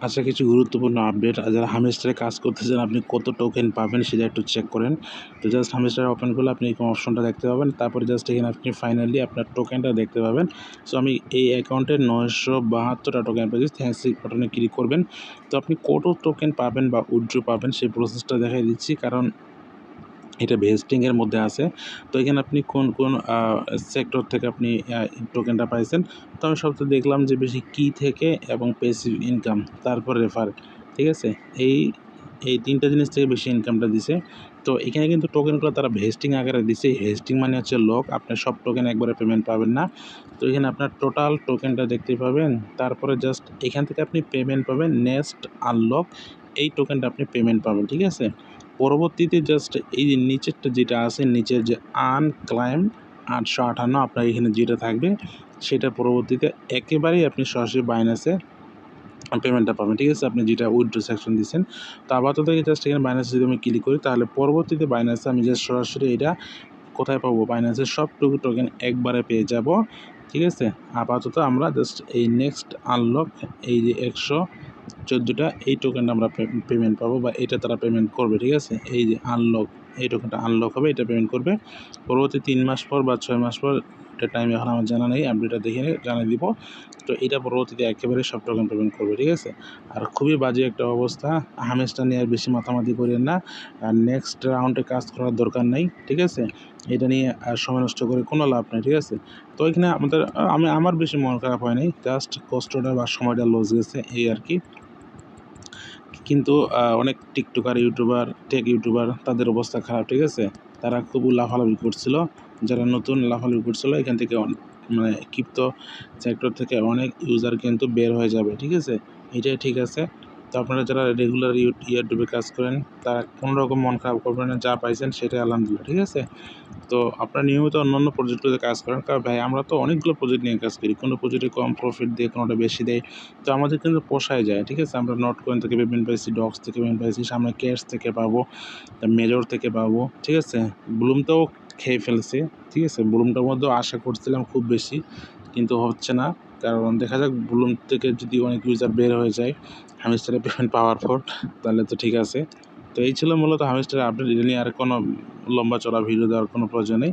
আচ্ছা কিছু গুরুত্বপূর্ণ আপডেট যারা হামেস্টারে কাজ করতেছেন, আপনি কত টোকেন পাবেন সেটা একটু চেক করেন। তো জাস্ট হামেস্টার ওপেন করলে আপনি এরকম অপশনটা দেখতে পাবেন। তারপরে জাস্ট এখানে আপনি ফাইনালি আপনার টোকেনটা দেখতে পাবেন। সো আমি এই অ্যাকাউন্টে নয়শো বাহাত্তরটা টোকেন পেয়েছি থ্যাংকস বাটনে ক্লিক করবেন। তো আপনি কত টোকেন পাবেন বা উইথড্র পাবেন সেই প্রসেসটা দেখাই দিচ্ছি। কারণ এটা ভেস্টিংয়ের মধ্যে আছে। তো এখানে আপনি কোন কোন সেক্টর থেকে আপনি টোকেনটা পাইছেন? তো আমি সবচেয়ে দেখলাম যে বেশি কি থেকে এবং পেসিভ ইনকাম তারপর রেফার ঠিক আছে? এই এই তিনটা জিনিস থেকে বেশি ইনকামটা দিছে। তো এখানে কিন্তু টোকেনগুলো তারা ভেস্টিং আকারে দিছে। ভেস্টিং মানে হচ্ছে লক আপনার সব টোকেন একবারে পেমেন্ট পাবেন না। তো এখানে আপনার টোটাল টোকেনটা দেখতে পাবেন। তারপরে জাস্ট এখান থেকে আপনি পেমেন্ট পাবেন। নেক্সট আনলক এই টোকেনটা আপনি পেমেন্ট পাবেন, ঠিক আছে? পরবর্তীতে জাস্ট এই যে নিচেরটা যেটা আছে, নিচের যে আনক্লাইম আটশো আটান্ন, আপনার এখানে যেটা থাকবে, সেটা পরবর্তীতে একেবারেই আপনি সরাসরি বাইনাসে পেমেন্টটা পাবেন, ঠিক আছে? আপনি যেটা উইথড্র সেকশন দিচ্ছেন তো আপাতত জাস্ট এখানে বাইনাসে যদি আমি ক্লিক করি, তাহলে পরবর্তীতে বাইনাসে আমি জাস্ট সরাসরি এটা কোথায় পাবো? বাইনান্সের সবটুকু টোকেন একবারে পেয়ে যাব, ঠিক আছে? আপাতত আমরা জাস্ট এই নেক্সট আনলক এই যে একশো চোদ্দোটা, এই টোকেনটা আমরা পেমেন্ট পাবো বা এটা তারা পেমেন্ট করবে, ঠিক আছে? এই যে আনলক এই টোকেনটা আনলক হবে, এটা পেমেন্ট করবে। পরবর্তী তিন মাস পর বা ছয় মাস পর এটা টাইম এখন আমার জানা নেই আপডেটটা দেখে জানিয়ে দিব। তো এটা পরবর্তীতে একেবারে সব টোকেন পেমেন্ট করবে, ঠিক আছে? আর খুবই বাজে একটা অবস্থা হামেসটা নিয়ে আর বেশি মাথামাতি করেন না। আর নেক্সট রাউন্ডে কাজ করার দরকার নেই, ঠিক আছে? এটা নিয়ে আর সময় নষ্ট করে কোনো লাভ নেই, ঠিক আছে? তো এখানে আমাদের, আমি, আমার বেশি মন খারাপ হয়নি জাস্ট কষ্টটা বা সময়টা লস গেছে, এই আর কি। কিন্তু অনেক টিকটকার ইউটিউবার টেক ইউটিউবার তাদের অবস্থা খারাপ, ঠিক আছে? তারা খুব লাফালাফি করছিল। যারা নতুন লাফালাফি করছিল, এখান থেকে মানে ক্ষিপ্ত সেক্টর থেকে অনেক ইউজার কিন্তু বের হয়ে যাবে, ঠিক আছে? এটাই ঠিক আছে। তো আপনারা যারা রেগুলার ইউটিউবে কাজ করেন, তারা কোনো রকম মন খারাপ করবেন না, যা পাইছেন সেটাই আলহামদুলিল্লাহ, ঠিক আছে? তো আপনারা নিয়মিত অন্যান্য প্রজেক্টগুলোতে কাজ করেন, কারণ ভাই, আমরা তো অনেকগুলো প্রজেক্ট নিয়ে কাজ করি। কোনো প্রজেক্টে কম প্রফিট দিয়ে, কোনোটা বেশি দেয়। তো আমাদের কিন্তু পোষায় যায়, ঠিক আছে? আমরা নট কয়েন থেকে পেমেন্ট পাইছি ডক্স থেকে পেমেন্ট পাইছি, সামনে ক্যাশ থেকে পাবো মেজর থেকে পাবো, ঠিক আছে? ব্লুমটাও খেয়ে ফেলছে, ঠিক আছে? ব্লুমটার মধ্যেও আশা করছিলাম খুব বেশি, কিন্তু হচ্ছে না। কারণ দেখা যাক ব্লুম থেকে যদি অনেক ইউজার বের হয়ে যায় হামিস্টারের পেমেন্ট পাওয়ার পর তাহলে তো ঠিক আছে। তো এই ছিল মূলত হামিস্টারের আপডেট এটা নিয়ে আর কোনো লম্বা চড়া ভিডিও দেওয়ার কোনো প্রয়োজন নেই।